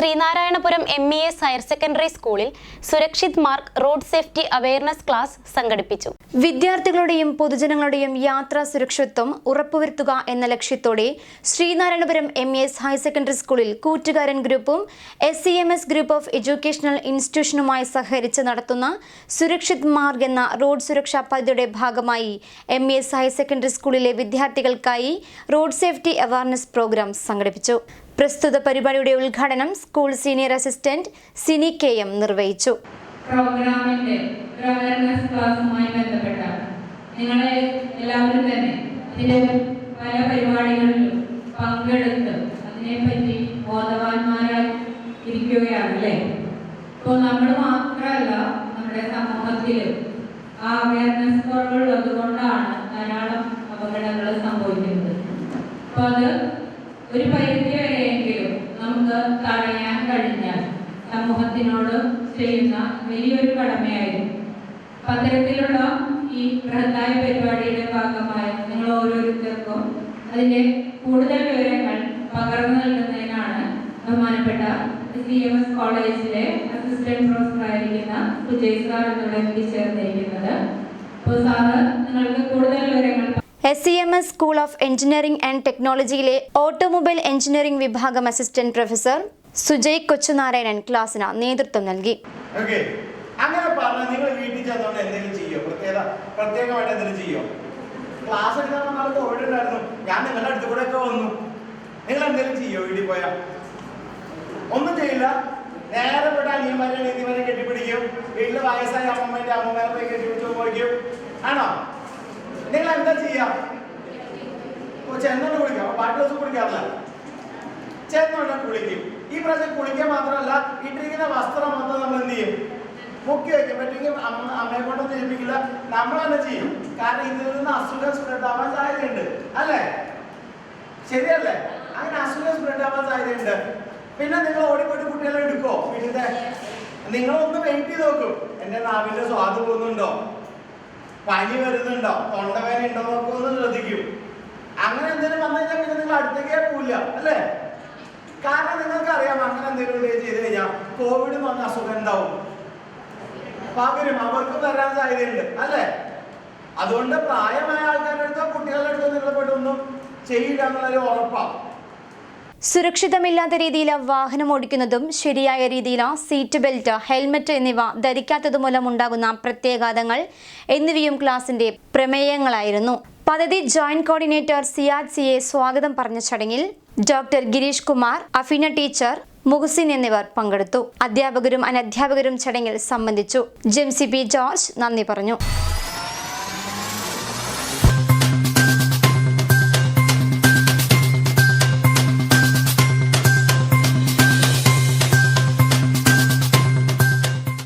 Sreenarayanapuram M E S higher secondary സ്കൂളിൽ Surakshit Marg road safety awareness class സംഘടിപ്പിച്ചു. വിദ്യാർത്ഥികളുടെയും പൊതുജനങ്ങളുടെയും യാത്രാ സുരക്ഷിത്വം ഉറപ്പുവരുത്തുക എന്ന ലക്ഷ്യത്തോടെ Sreenarayanapuram M E S higher secondary സ്കൂളിൽ കൂറ്റുകാരൻ ഗ്രൂപ്പും S C M S group of educational ഇൻസ്റ്റിറ്റ്യൂഷനുമായി സഹകരിച്ച് നടത്തുന്ന സുരക്ഷിത് മാർഗ് എന്ന റോഡ് സുരക്ഷാ പദ്ധതിയുടെ ഭാഗമായി M E S higher secondary സ്കൂളിലെ വിദ്യാർത്ഥികൾക്കായി റോഡ് സേഫ്റ്റി അവയർനെസ് പ്രോഗ്രാം സംഘടിപ്പിച്ചു. പ്രസ്തുത പരിപാടിയുടെ ഉദ്ഘാടനം school senior assistant Sini K M നിർവഹിച്ചു. പ്രോഗ്രാമിന്റെ ഒരു അവയർനെസ് ക്ലാസ്സുമായി ബന്ധപ്പെട്ട നിങ്ങളെ എല്ലാവരും തന്നെ ഇതിന്റെ പല പരിപാടികളിലും പങ്കെടുത്ത് അതിനെപ്പറ്റി ബോധവാന്മാരായി ഇരിക്കുകയാണ് അല്ലേ? ഇപ്പോൾ നമ്മൾ മാത്രമല്ല നമ്മുടെ സമൂഹത്തിൽ ആ അവയർനെസ് കുറവുള്ളത് കൊണ്ടാണ് ധാരാളം അപകടങ്ങൾ സംഭവിക്കുന്നത്. അപ്പോൾ അത് ഒരു പരിധി വരെയെങ്കിലും നമുക്ക് തടയാൻ കഴിഞ്ഞാൽ സമൂഹത്തിനോട് ചെയ്യുന്ന വലിയൊരു കടമയായിരുന്നു. പത്തരത്തിലുള്ള ഈ ബൃഹത്തായ പരിപാടിയുടെ ഭാഗമായി നിങ്ങൾ ഓരോരുത്തർക്കും അതിന്റെ കൂടുതൽ വിവരങ്ങൾ പകർന്നു നൽകുന്നതിനാണ് ബഹുമാനപ്പെട്ട സി എം എസ് കോളേജിലെ അസിസ്റ്റന്റ് പ്രൊഫസർ ആയിരിക്കുന്ന സുജയ് സാർ എന്നിവിടെ എത്തിച്ചേർന്നിരിക്കുന്നത് അപ്പോൾ സാറ് നിങ്ങൾക്ക് കൂടുതൽ വിവരങ്ങൾ S C M S school of engineering and ടെക്നോളജിയിലെ automobile engineering വിഭാഗം അസിസ്റ്റന്റ് പ്രൊഫസർ സുജയ് കൊച്ചുനാരായണൻ ക്ലാസ്സിന് നേതൃത്വം നൽകി. അങ്ങനെ പറഞ്ഞാൽ നിങ്ങൾ വീട്ടിൽ ചെന്നോണ്ട് എന്തെങ്കിലും ചെയ്യോ? പ്രത്യേക പ്രത്യേകമായിട്ട് എന്തെങ്കിലും ചെയ്യോ? ക്ലാസ് എടുക്കാൻ നാളെ ഓടിണ്ടായിരുന്നു ഞാൻ നിങ്ങളുടെ അടുത്ത് കൂടെ ഒക്കെ വന്നു. നിങ്ങൾ എന്തെങ്കിലും ചെയ്യോ വീട്ടിൽ പോയാ? ഒന്നും ചെയ്യില്ല. നേരെ പെട്ട അനിയന്മാരെ നീതിമാരെ കെട്ടിപ്പിടിക്കും. വീട്ടിൽ വയസ്സായ അമ്മമ്മേന്റെ അമ്മമാരെ പോയി കെട്ടിപ്പിടിച്ചു പോയിക്കും ആണോ? നിങ്ങൾ എന്താ ചെയ്യാം ചെന്നോണ്ട് കുളിക്കാം. അപ്പൊ ബാക്കി ദിവസം കുളിക്കാറില്ല ചെന്നോണ്ട് കുളിക്കും. ഈ പ്രാവശ്യം കുളിക്കാൻ മാത്രമല്ല ഇട്ടിരിക്കുന്ന വസ്ത്രം മൊത്തം നമ്മൾ എന്ത് ചെയ്യും? മുക്കി വയ്ക്കും. പറ്റുമെങ്കിൽ അമ്മയെ കൊണ്ടൊന്നും ചെയ്യിപ്പിക്കില്ല നമ്മൾ തന്നെ ചെയ്യും? കാരണം ഇതിൽ നിന്ന് അസുഖം സ്പ്രെഡ് ആവാൻ സാധ്യതയുണ്ട്. അല്ലേ? ശരിയല്ലേ? അങ്ങനെ അസുഖം സ്പ്രെഡ് ആവാൻ സാധ്യതയുണ്ട്. പിന്നെ നിങ്ങൾ ഓടിപ്പോയിട്ട് കുട്ടികളെ എടുക്കോ വീട്ടിലെ നിങ്ങളൊന്ന് വെയിറ്റ് ചെയ്ത് നോക്കും. എന്റെ നാവിന്റെ സ്വാദ് പോകുന്നുണ്ടോ? പനി വരുന്നുണ്ടോ? തൊണ്ടവേന ഉണ്ടോ നോക്കുമെന്ന് ശ്രദ്ധിക്കും. അങ്ങനെ എന്തെങ്കിലും വന്നു കഴിഞ്ഞാൽ പിന്നെ നിങ്ങൾ അടുത്തേക്കേ പോവില്ല അല്ലേ? കാരണം നിങ്ങൾക്ക് അറിയാം അങ്ങനെ എന്തെങ്കിലും ചെയ്ത് കഴിഞ്ഞാൽ കോവിഡ് വന്ന അസുഖം എന്താവും? പകരും അവർക്ക് വരാൻ സാധ്യതയുണ്ട് അല്ലേ? അതുകൊണ്ട് പ്രായമായ ആൾക്കാരുടെ അടുത്തോ കുട്ടികളുടെ അടുത്തോ നിങ്ങൾ പോയിട്ട് ഒന്നും ചെയ്യില്ല എന്നുള്ളൊരു ഉറപ്പാണ് സുരക്ഷിതമില്ലാത്ത രീതിയിൽ വാഹനം ഓടിക്കുന്നതും ശരിയായ രീതിയിൽ സീറ്റ് ബെൽറ്റ് ഹെൽമറ്റ് എന്നിവ ധരിക്കാത്തതുമൂലം ഉണ്ടാകുന്ന പ്രത്യാഘാതങ്ങൾ എന്നിവയും ക്ലാസിന്റെ പ്രമേയങ്ങളായിരുന്നു. പദ്ധതി ജോയിന്റ് കോർഡിനേറ്റർ സിയാദ് സിയെ സ്വാഗതം പറഞ്ഞ ചടങ്ങിൽ ഡോക്ടർ ഗിരീഷ് കുമാർ അഫിന ടീച്ചർ മുഹസിൻ എന്നിവർ പങ്കെടുത്തു. അധ്യാപകരും അനധ്യാപകരും ചടങ്ങിൽ സംബന്ധിച്ചു. ജെംസി പി ജോർജ് നന്ദി പറഞ്ഞു.